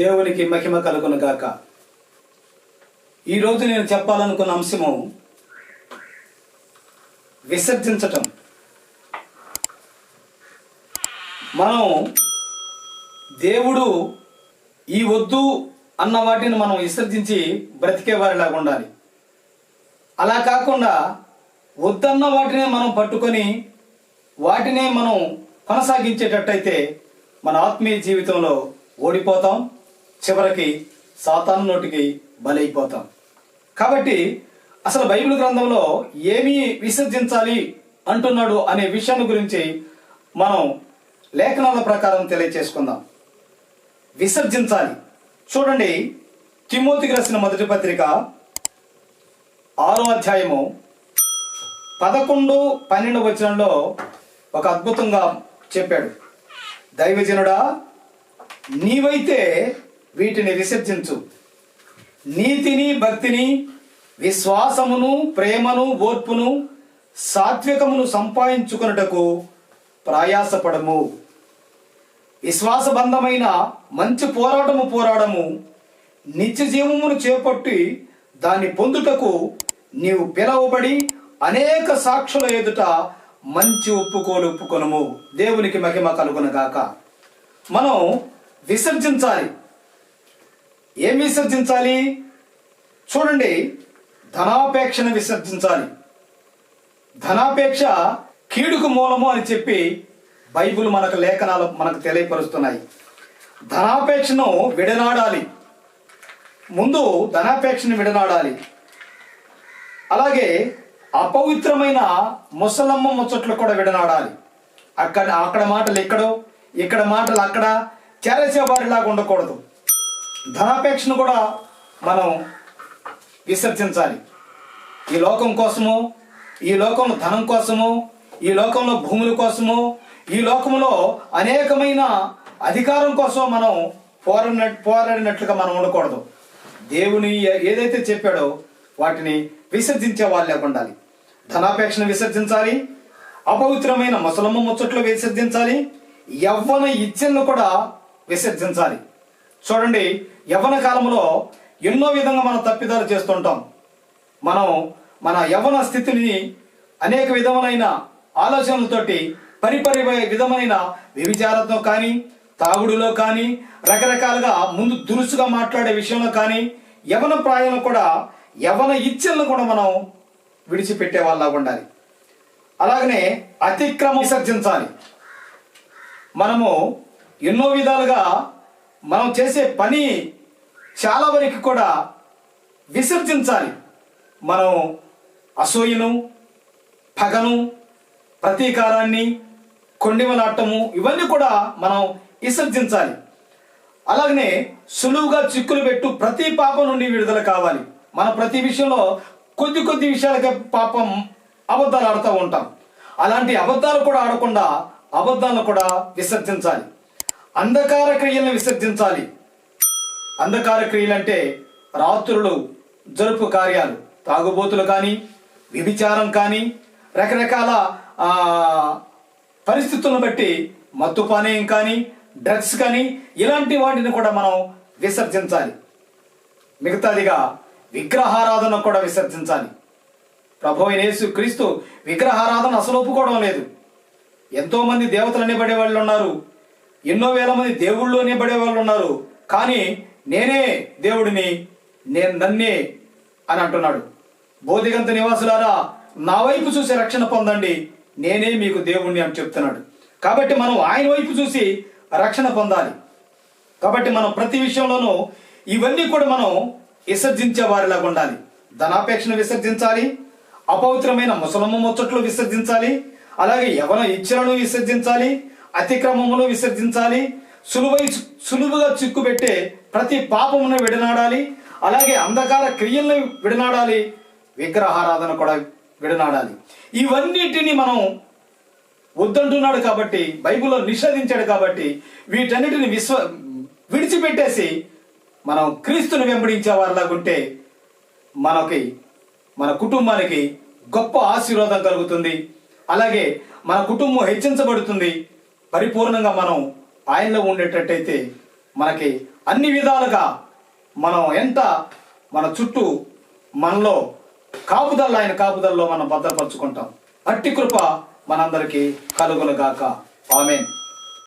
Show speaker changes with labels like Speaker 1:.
Speaker 1: దేవునికి మహిమ కలుగును గాక. ఈరోజు నేను చెప్పాలనుకున్న అంశము విసర్జించటం. మనం దేవుడు ఈ వద్దు అన్న వాటిని మనం విసర్జించి బ్రతికేవారిలాగా ఉండాలి. అలా కాకుండా వద్దన్న వాటినే మనం పట్టుకొని వాటినే మనం కొనసాగించేటట్టయితే మన ఆత్మీయ జీవితంలో ఓడిపోతాం. చివరికి సాతాను నోటికి బలైపోతాం. కాబట్టి అసలు బైబిల్ గ్రంథంలో ఏమి విసర్జించాలి అంటున్నాడు అనే విషయాన్ని గురించి మనం లేఖనాల ప్రకారం తెలియచేసుకుందాం. విసర్జించాలి. చూడండి తిమోతికి రాసిన మొదటి పత్రిక ఆరో అధ్యాయము పదకొండు పన్నెండు వచనంలో ఒక అద్భుతంగా చెప్పాడు. దైవజనుడా నీవైతే వీటిని విసర్జించు నీతిని భక్తిని విశ్వాసమును ప్రేమను ఓర్పును సాత్వికమును సంపాదించుకొనుటకు ప్రయాసపడము. విశ్వాసబంధమైన మంచి పోరాటము పోరాడము నిత్య జీవమును చేపట్టి దాన్ని పొందుటకు నీవు పిలవబడి అనేక సాక్షుల ఎదుట మంచి ఒప్పుకోలు ఒప్పుకొనము. దేవునికి మహిమ కలుగునగాక. మనం విసర్జించాలి. ఏం విసర్జించాలి? చూడండి ధనాపేక్షను విసర్జించాలి. ధనాపేక్ష కీడుకు మూలము అని చెప్పి బైబిల్ మనకు లేఖనాలు మనకు తెలియపరుస్తున్నాయి. ధనాపేక్షను విడనాడాలి. ముందు ధనాపేక్షను విడనాడాలి. అలాగే అపవిత్రమైన ముసలమ్మ ముచ్చట్లు కూడా విడనాడాలి. అక్కడ అక్కడ మాటలు ఎక్కడో ఇక్కడ మాటలు అక్కడ చేరసేవారిలాగా ఉండకూడదు. ధనాపేక్షను కూడా మనం విసర్జించాలి. ఈ లోకం కోసము ఈ లోకంలో ధనం కోసము ఈ లోకంలో భూముల కోసము ఈ లోకంలో అనేకమైన అధికారం కోసం మనం పోరాడిన పోరాడినట్లుగా మనం ఉండకూడదు. దేవుని ఏదైతే చెప్పాడో వాటిని విసర్జించే వాళ్ళే ఉండాలి. ధనాపేక్షను విసర్జించాలి అపవిత్రమైన ముసలమ్మ ముచ్చట్లు విసర్జించాలి యవ్వన ఇచ్చలను కూడా విసర్జించాలి. చూడండి యవ్వన కాలంలో ఎన్నో విధంగా మనం తప్పిదాలు చేస్తుంటాం. మనం మన యవ్వన స్థితిని అనేక విధమైన ఆలోచనలతోటి పరిపరి విధమైన వ్యభిచారంతో కానీ తాగుడులో కానీ రకరకాలుగా ముందు దురుసుగా మాట్లాడే విషయంలో కానీ యవన ప్రాయంలో కూడా యవన ఇచ్చలను కూడా మనం విడిచిపెట్టే వాళ్ళగా ఉండాలి. అలాగనే అతిక్రమ విసర్జించాలి. మనము ఎన్నో విధాలుగా మనం చేసే పని చాలా వరకు కూడా విసర్జించాలి. మనం అసూయను పగను ప్రతీకారాన్ని కొండిమలాటము ఇవన్నీ కూడా మనం విసర్జించాలి. అలాగనే సులువుగా చిక్కులు పెట్టు ప్రతి పాపం నుండి విడుదల కావాలి. మన ప్రతి విషయంలో కొద్ది కొద్ది విషయాలకే పాపం అబద్ధాలు ఆడుతూ ఉంటాం. అలాంటి అబద్ధాలు కూడా ఆడకుండా అబద్ధాలను కూడా విసర్జించాలి. అంధకార క్రియలను విసర్జించాలి. అంధకార క్రియలు అంటే రాత్రులు జరుపు కార్యాలు. తాగుబోతులు కానీ వ్యభిచారం కానీ రకరకాల పరిస్థితులను బట్టి మత్తు పానీయం కానీ డ్రగ్స్ కానీ ఇలాంటి వాటిని కూడా మనం విసర్జించాలి. మిగతాదిగా విగ్రహారాధన కూడా విసర్జించాలి. ప్రభు అయిన యేసు క్రీస్తు విగ్రహారాధన అసలు ఒప్పుకోవడం లేదు. ఎంతోమంది దేవతలు అనేబడే వాళ్ళు ఉన్నారు. ఎన్నో వేల మంది దేవుళ్ళలోనే పడే వాళ్ళు ఉన్నారు. కానీ నేనే దేవుడిని నేను నన్నే అని అంటున్నాడు. బోధిగంత నివాసులారా నా వైపు చూసి రక్షణ పొందండి నేనే మీకు దేవుణ్ణి అని చెప్తున్నాడు. కాబట్టి మనం ఆయన వైపు చూసి రక్షణ పొందాలి. కాబట్టి మనం ప్రతి విషయంలోనూ ఇవన్నీ కూడా మనం విసర్జించే వారిలాగా ఉండాలి. ధనాపేక్షను విసర్జించాలి అపవిత్రమైన ముసలమ్మ ముచ్చట్లు విసర్జించాలి అలాగే యవన ఇచ్చలను విసర్జించాలి అతిక్రమమును విసర్జించాలి. సులువై సులువుగా చిక్కుపెట్టే ప్రతి పాపమును విడనాడాలి. అలాగే అంధకార క్రియలను విడనాడాలి. విగ్రహారాధన కూడా విడనాడాలి. ఇవన్నిటిని మనం వద్దంటున్నాడు కాబట్టి బైబిల్లో నిషేధించాడు కాబట్టి వీటన్నిటిని విశ్వ విడిచిపెట్టేసి మనం క్రీస్తుని వెంబడించే వారిలాగుంటే మనకి మన కుటుంబానికి గొప్ప ఆశీర్వాదం కలుగుతుంది. అలాగే మన కుటుంబం హెచ్చించబడుతుంది. పరిపూర్ణంగా మనం ఆయనలో ఉండేటట్టయితే మనకి అన్ని విధాలుగా మనం ఎంత మన చుట్టూ మనలో కాపుదల్లో ఆయన కాపుదల్లో మనం భద్రపరుచుకుంటాం. అట్టి కృప మనందరికీ కలుగునుగాక. ఆమెన్.